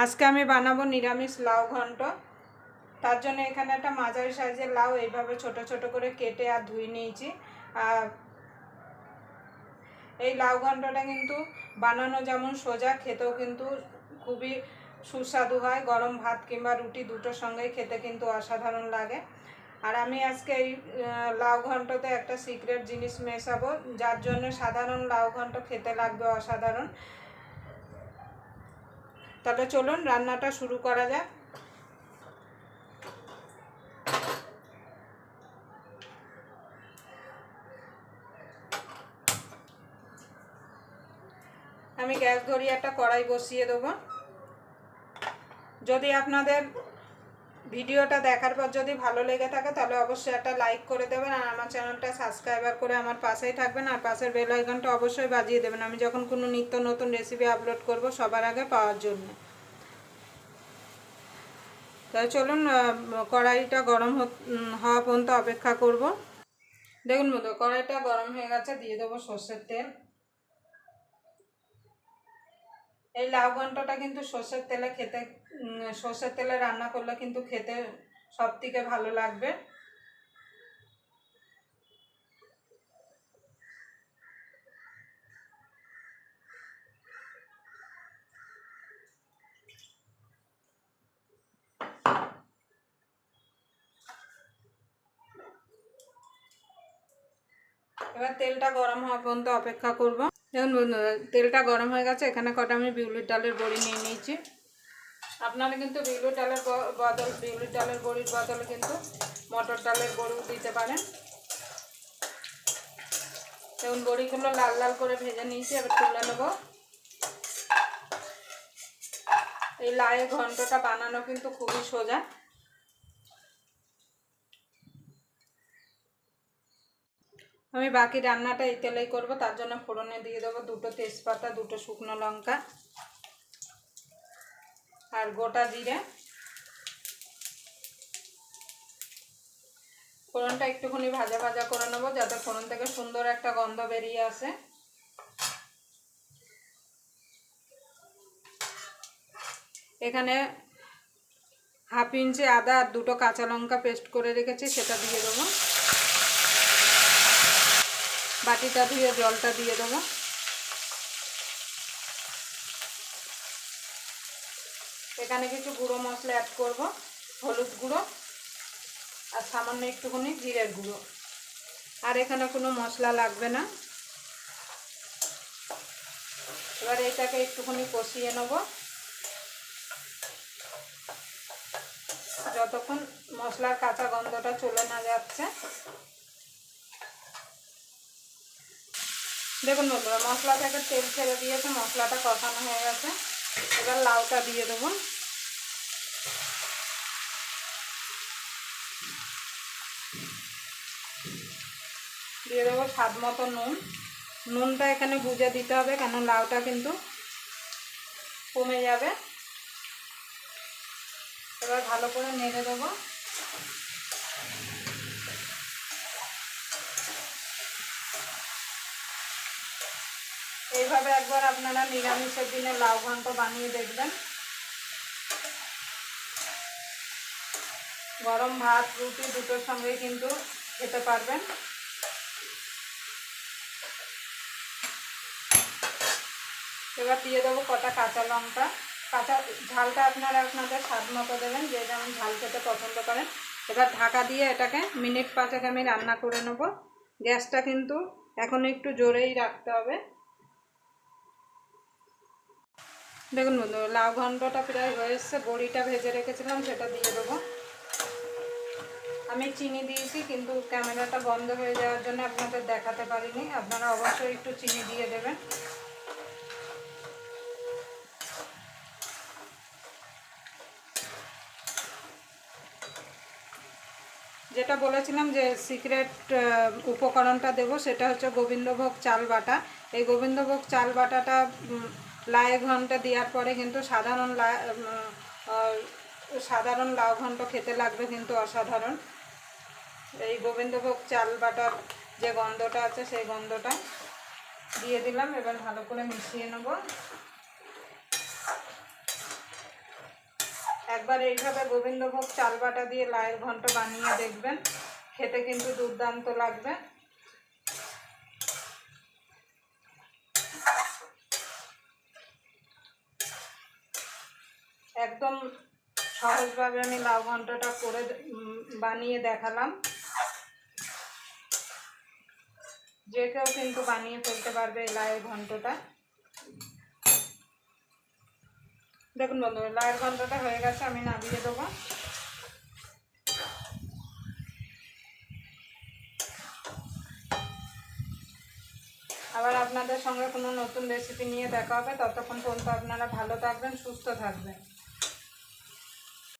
আজকে আমি বানাবো নিরামিষ লাউ ঘন্ট। তার জন্য এখানে একটা মাঝারি সাইজের লাউ এইভাবে ছোট ছোট করে কেটে আর ধুয়ে নিয়েছি। আর এই লাউ ঘন্টটা কিন্তু বানানো যেমন সোজা, খেতেও কিন্তু খুবই সুস্বাদু হয়। গরম ভাত কিংবা রুটি দুটোর সঙ্গেই খেতে কিন্তু অসাধারণ লাগে। আর আমি আজকে এই লাউ ঘন্টতে একটা সিক্রেট জিনিস মেশাবো, যার জন্য সাধারণ লাউ ঘন্ট খেতে লাগবে অসাধারণ। তাহলে চলুন রান্নাটা শুরু করা যাক। আমি গ্যাস ধরিয়ে একটা কড়াই বসিয়ে দেবো। যদি আপনাদের ভিডিওটা দেখার পর যদি ভালো লেগে থাকে, তাহলে অবশ্যই একটা লাইক করে দেবেন আর আমার চ্যানেলটা সাবস্ক্রাইবার করে আমার পাশেই থাকবেন আর পাশের বেল আইকনটা অবশ্যই বাজিয়ে দেবেন। আমি যখন কোনো নিত্য নতুন রেসিপি আপলোড করব সবার আগে পাওয়ার জন্য। তাই চলুন কড়াইটা গরম হওয়া পর্যন্ত অপেক্ষা করব। দেখুন মতো কড়াইটা গরম হয়ে গেছে, দিয়ে দেবো সর্ষের তেল। এই লাউ ঘন্টটা কিন্তু সর্ষের তেলে খেতে সর্ষের তেলে রান্না করলে কিন্তু খেতে সব থেকে ভালো লাগবে। এবার তেলটা গরম হওয়া পর্যন্ত অপেক্ষা করব। দেখুন বন্ধুরা তেলটা গরম হয়ে গেছে, এখানে কটা আমি বিউলির ডালের বড়ি নিয়ে নিয়েছি। আপনারা কিন্তু বিউলির ডালের বদল, বিউলির ডালের বড়ির বদলে কিন্তু মটর ডালের বড়িও দিতে পারেন। দেখুন, বড়িগুলো লাল লাল করে ভেজে নিয়েছি, এবার তুলে নেব। এই লায়ের ঘন্টটা বানানো কিন্তু খুবই সোজা। আমি বাকি রান্নাটা এই তেলেই করব, তার জন্য ফোড়নে দিয়ে দেবো দুটো তেজপাতা, দুটো শুকনো লঙ্কা আর গোটা জিরে। ফোড়নটা একটুখানি ভাজা ভাজা করে নেব, যাতে ফোড়ন থেকে সুন্দর একটা গন্ধ বেরিয়ে আসে। এখানে হাফ ইঞ্চি আদা আর দুটো কাঁচা লঙ্কা পেস্ট করে রেখেছি, সেটা দিয়ে দেবো। বাটিটা ধুয়ে জলটা দিয়ে দেবো। এখানে কিছু গুঁড়ো মশলা অ্যাড করব, হলুদ গুঁড়ো আর সামান্য একটুখানি জিরের গুঁড়ো। আর এখানে কোনো মশলা লাগবে না। এবার এটাকে একটুখানি কষিয়ে নেব। যতক্ষণ মশলার কাঁচা গন্ধটা চলে না যাচ্ছে দেখুন বন্ধুরা মশলা থেকে তেল ছেড়ে দিয়েছে, মশলাটা কষানো হয়ে গেছে। এবার লাউটা দিয়ে দেবো। দিয়ে দেবো স্বাদ মতো নুন। নুনটা এখানে বুঝে দিতে হবে, কেন লাউটা কিন্তু কমে যাবে। এবার ভালো করে নেড়ে দেবো। এইভাবে একবার আপনারা নিরামিষের দিনে লাউ ঘন্ট বানিয়ে দেখবেন। গরম ভাত, রুটি দুটোর সঙ্গে কিন্তু খেতে পারবেন। এবার দিয়ে দেবো কটা কাঁচা লঙ্কা। কাঁচা ঝালটা আপনারা আপনাদের স্বাদ মতো দেবেন, যে যেমন ঝাল খেতে পছন্দ করেন। এবার ঢাকা দিয়ে এটাকে মিনিট পাঁচেক আমি রান্না করে নেব। গ্যাসটা কিন্তু এখন একটু জোরেই রাখতে হবে। দেখুন বন্ধু, লাউ ঘন্টটা প্রায় হয়ে এসছে, বড়িটা ভেজে রেখেছিলাম, সেটা দিয়ে দেবো। আমি চিনি দিয়েছি, কিন্তু ক্যামেরাটা বন্ধ হয়ে যাওয়ার জন্য আপনাদের দেখাতে পারিনি। আপনারা অবশ্যই একটু চিনি দিয়ে দেবেন। যেটা বলেছিলাম যে সিক্রেট উপকরণটা দেব, সেটা হচ্ছে গোবিন্দভোগ চাল বাটা। এই গোবিন্দভোগ চাল বাটাটা লায়ে ঘণ্টা দেওয়ার পরে কিন্তু সাধারণ সাধারণ লাউ ঘন্ট খেতে লাগবে কিন্তু অসাধারণ। এই গোবিন্দভোগ চাল বাটার যে গন্ধটা আছে সেই গন্ধটা দিয়ে দিলাম, এবার ভালো করে মিশিয়ে নেব। একবার এইভাবে গোবিন্দভোগ চাল বাটা দিয়ে লায়ের ঘন্ট বানিয়ে দেখবেন, খেতে কিন্তু দুর্দান্ত লাগবে। একদম সহজভাবে আমি লাউ ঘন্টটা করে বানিয়ে দেখালাম। যে কেউ কিন্তু বানিয়ে ফেলতে পারবে এই লাউয়ের ঘন্টটা। দেখুন বন্ধু লাউয়ের ঘন্টটা হয়ে গেছে, আমি নামিয়ে দেবো। আবার আপনাদের সঙ্গে কোনো নতুন রেসিপি নিয়ে দেখা হবে। ততক্ষণ পর্যন্ত আপনারা ভালো থাকবেন, সুস্থ থাকবেন।